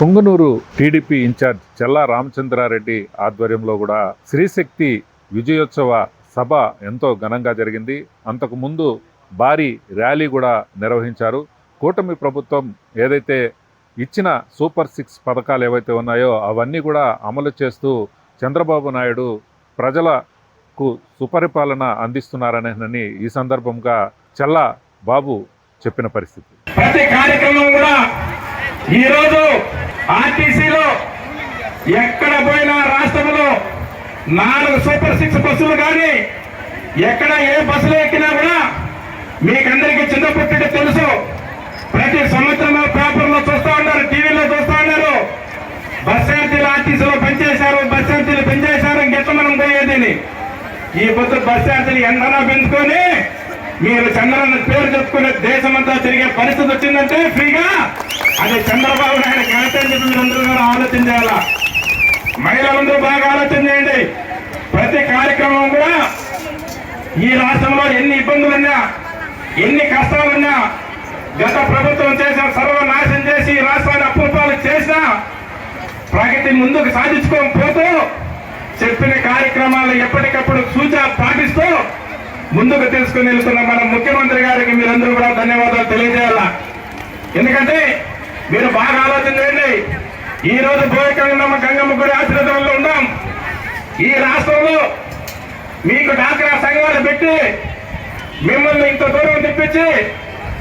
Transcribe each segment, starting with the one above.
Punganur TDP in charge Challa Ramachandra Reddy ఆధ్వర్యంలో కూడా శ్రీశక్తి విజయోత్సవ సభ ఎంతో ఘనంగా జరిగింది. అంతకుముందు భారీ ర్యాలీ కూడా నిర్వహించారు. కూటమి ప్రభుత్వం ఏదైతే ఇచ్చిన సూపర్ సిక్స్ పథకాలు ఏవైతే ఉన్నాయో అవన్నీ కూడా అమలు చేస్తూ చంద్రబాబు నాయుడు ప్రజలకు సుపరిపాలన అందిస్తున్నారని ఈ సందర్భంగా చెల్లా బాబు చెప్పిన పరిస్థితి. ప్రతి కార్యక్రమం కూడా ఈ రోజు ఆర్టీసీలో ఎక్కడ పోయినా రాష్ట్రంలో నాలుగు సూపర్ సిక్స్ బస్సులు కానీ ఎక్కడ ఏ బస్సులు ఎక్కినా కూడా మీకందరికీ చిన్నప్పటి తెలుసు. ప్రతి సంవత్సరం పేపర్లో చూస్తూ ఉన్నారు టీవీలో చూస్తూ ఉన్నారు. బస్ ఛార్జీలు ఆర్టీసీలో పనిచేశారు బస్ ఛార్జీలు పనిచేశారు ఇంకెట్లా మనం పోయేది? ఈ పొద్దు బస్ ఛార్జీలు ఎండనా పెంచుకొని మీరు చంద్రన్న పేరు చెప్పుకునే దేశమంతా తిరిగే పరిస్థితి వచ్చిందంటే ఫ్రీగా అది చంద్రబాబు నాయుడు ఘనత అని చెప్పి మీరందరూ కూడా ఆలోచన చేయాలా? మహిళలందరూ బాగా ఆలోచన చేయండి. ప్రతి కార్యక్రమం కూడా ఈ రాష్ట్రంలో ఎన్ని ఇబ్బందులున్నా ఎన్ని కష్టాలున్నా గత ప్రభుత్వం చేసిన సర్వనాశనం చేసి రాష్ట్రాన్ని అప్పుపాలు చేసినా ప్రగతి ముందుకు సాధించుకొని పోతూ చెప్పిన కార్యక్రమాలు ఎప్పటికప్పుడు సూచన పాటిస్తూ ముందుకు తీసుకుని వెళ్తున్న మన ముఖ్యమంత్రి గారికి మీరందరూ కూడా ధన్యవాదాలు తెలియజేయాల? ఎందుకంటే మీరు బాగా ఆలోచన చేయండి. ఈ రోజు భోయకంగమ్మ గంగమ్మ గుడి ఆశీర్వాదంలో ఉన్నాం. ఈ రాష్ట్రంలో మీకు డాక్రా సంఘాలు పెట్టి మిమ్మల్ని ఇంత దూరం తెప్పించి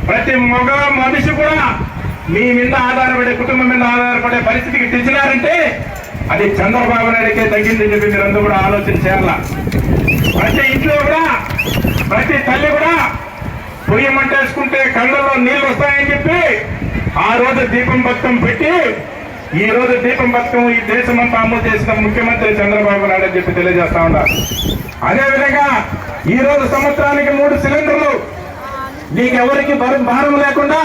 ప్రతి మగ మనిషి కూడా మీ మీద ఆధారపడే కుటుంబం మీద ఆధారపడే పరిస్థితికి తెచ్చినారంటే అది చంద్రబాబు నాయుడికే తగ్గిందని చెప్పి మీరందరూ కూడా ఆలోచన చేయాల? ప్రతి ఇంట్లో కూడా ప్రతి తల్లి కూడా పొయ్యి మంటేసుకుంటే కళ్ళలో నీళ్ళు వస్తాయని చెప్పి ఆ రోజు దీపం బతుకం పెట్టి ఈ రోజు దీపం బతుకం ఈ దేశమంతా అమలు చేసిన ముఖ్యమంత్రి చంద్రబాబు నాయుడు అని చెప్పి తెలియజేస్తా ఉన్నారు అదేవిధంగా ఈ రోజు సంవత్సరానికి మూడు సిలిండర్లు. నీకెవరికి భారం భారం లేకుండా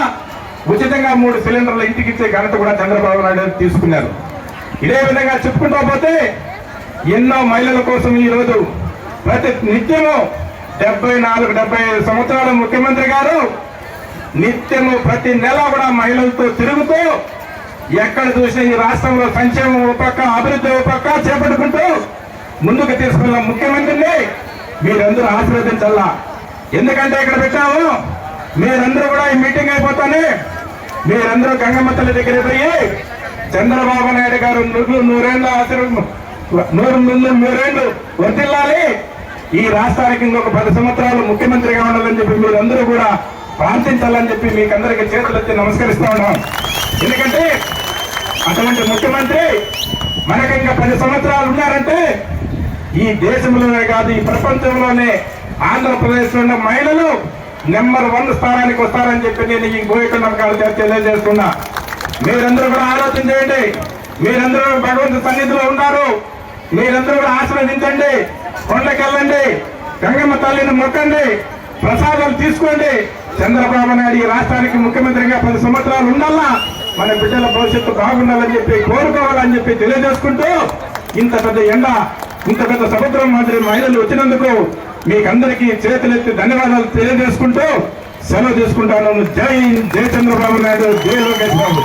ఉచితంగా మూడు సిలిండర్లు ఇంటికి ఇచ్చే ఘనత కూడా చంద్రబాబు నాయుడు తీసుకున్నారు. ఇదే విధంగా చెప్పుకుంటూ పోతే ఎన్నో మహిళల కోసం ఈరోజు ప్రతి నిత్యము డెబ్బై నాలుగు డెబ్బై సంవత్సరాల ముఖ్యమంత్రి గారు నిత్యము ప్రతి నెల కూడా మహిళలతో తిరుగుతూ ఎక్కడ చూసినా ఈ రాష్ట్రంలో సంక్షేమం ఒక పక్క అభివృద్ధి ఒక పక్క చేపట్టుకుంటూ ముందుకు తీసుకున్న ముఖ్యమంత్రిని మీరందరూ ఆశీర్వదించాలా ఎందుకంటే ఇక్కడ పెట్టాము మీరందరూ కూడా ఈ మీటింగ్ అయిపోతానే. మీరందరూ గంగమ్మ తల్లి దగ్గర పోయి చంద్రబాబు నాయుడు గారు నూరు నూరేళ్ళు ఆశీర్వదం నూరు ముందు నూరేళ్ళు వర్తిల్లాలి ఈ రాష్ట్రానికి ఇంకొక పది సంవత్సరాలు ముఖ్యమంత్రిగా ఉండాలని చెప్పి మీరందరూ కూడా ప్రార్థించాలని చెప్పి మీకు అందరికీ చేతులు ఎత్తి నమస్కరిస్తా ఉన్నాం. ఎందుకంటే అటువంటి ముఖ్యమంత్రి మనకి ఇంకా పది సంవత్సరాలు ఉన్నారంటే ఈ దేశంలోనే కాదు ఈ ప్రపంచంలోనే ఆంధ్రప్రదేశ్లో ఉన్న మహిళలు నెంబర్ వన్ స్థానానికి వస్తారని చెప్పి నేను ఈ గోయకొండ కాలు తెలియజేస్తున్నా. మీరందరూ కూడా ఆలోచన చేయండి. మీరందరూ భగవంతు సన్నిధిలో ఉన్నారు. మీరందరూ కూడా ఆశీర్వదించండి. కొండకెళ్ళండి. గంగమ్మ తల్లిని మొక్కండి. ప్రసాదాలు తీసుకోండి. చంద్రబాబు నాయుడు ఈ రాష్ట్రానికి ముఖ్యమంత్రిగా పది సంవత్సరాలు ఉండాలా? మన బిడ్డల భవిష్యత్తు బాగుండాలని చెప్పి కోరుకోవాలని చెప్పి తెలియజేసుకుంటూ ఇంత పెద్ద ఎండ ఇంత పెద్ద సముద్రం మాదిరి మహిళలు వచ్చినందుకు మీకందరికీ చేతులెత్తి ధన్యవాదాలు తెలియజేసుకుంటూ సెలవు తీసుకుంటాను. జై జై చంద్రబాబు నాయుడు జై లోకేష్ బాబు.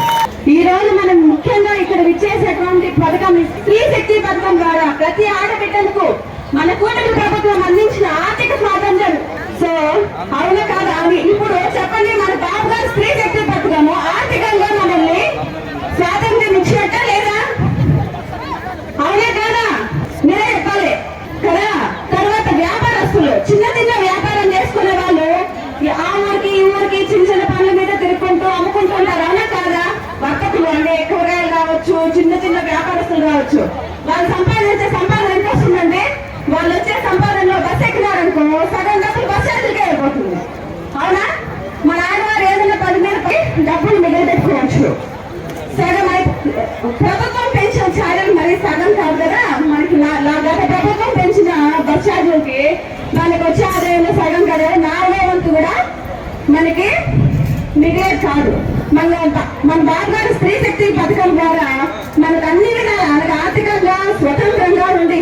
ఈ రోజు మనం ముఖ్యంగా ఇక్కడ విచ్చేసేటువంటి పథకం స్త్రీ శక్తి పథకం ద్వారా ప్రతి ఆడబిడ్డలకు మన కూటమి ప్రభుత్వం అందించిన ఆర్థిక స్వాతంత్రం సో అవునా కాదా అని ఇప్పుడు చెప్పండి మన బాబు గారు స్త్రీ శక్తి పథకము ఆర్థికంగా మనల్ని స్వాతంత్రం ఇచ్చినట్ట లేదా అవునా కాదా మీరే చెప్పాలి కదా తర్వాత వ్యాపారస్తులు చిన్న చిన్న వ్యాపారం చేసుకునే వాళ్ళు ఈ ఆ ఊరికి ఈ ఊరికి చిన్న చిన్న పనుల మీద తిరుగుకుంటూ అమ్ముకుంటుంటారు అవునా కాదా వర్తకులు అంటే కూరగాయలు కావచ్చు చిన్న చిన్న వ్యాపారస్తులు వాళ్ళు సంపాదించే సంపాదన ఎంత వస్తుందంటే వాళ్ళు వచ్చే సంపాదనలో బస్సు ఎక్కినారనుకో సగం డబ్బులు బస్ ఛార్జీలకే అయిపోతుంది? అవునా? మన ఆడవారు ఏదైనా పది మీద డబ్బులు మిగిలి పెట్టుకోవచ్చు. సగం ప్రభుత్వం పెంచిన ఛార్జీలు మరి సగం కాదు కదా? మనకి గత ప్రభుత్వం పెంచిన బస్ ఛార్జీలకి మనకి వచ్చే ఆదాయంలో సగం కదా? నాలుగో వంతు కూడా మనకి మిగిలేదు కాదు. మన మన బాగా స్త్రీ శక్తి పథకం ద్వారా మనకు అన్ని విధాలు ఆర్థికంగా స్వతంత్రంగా ఉండే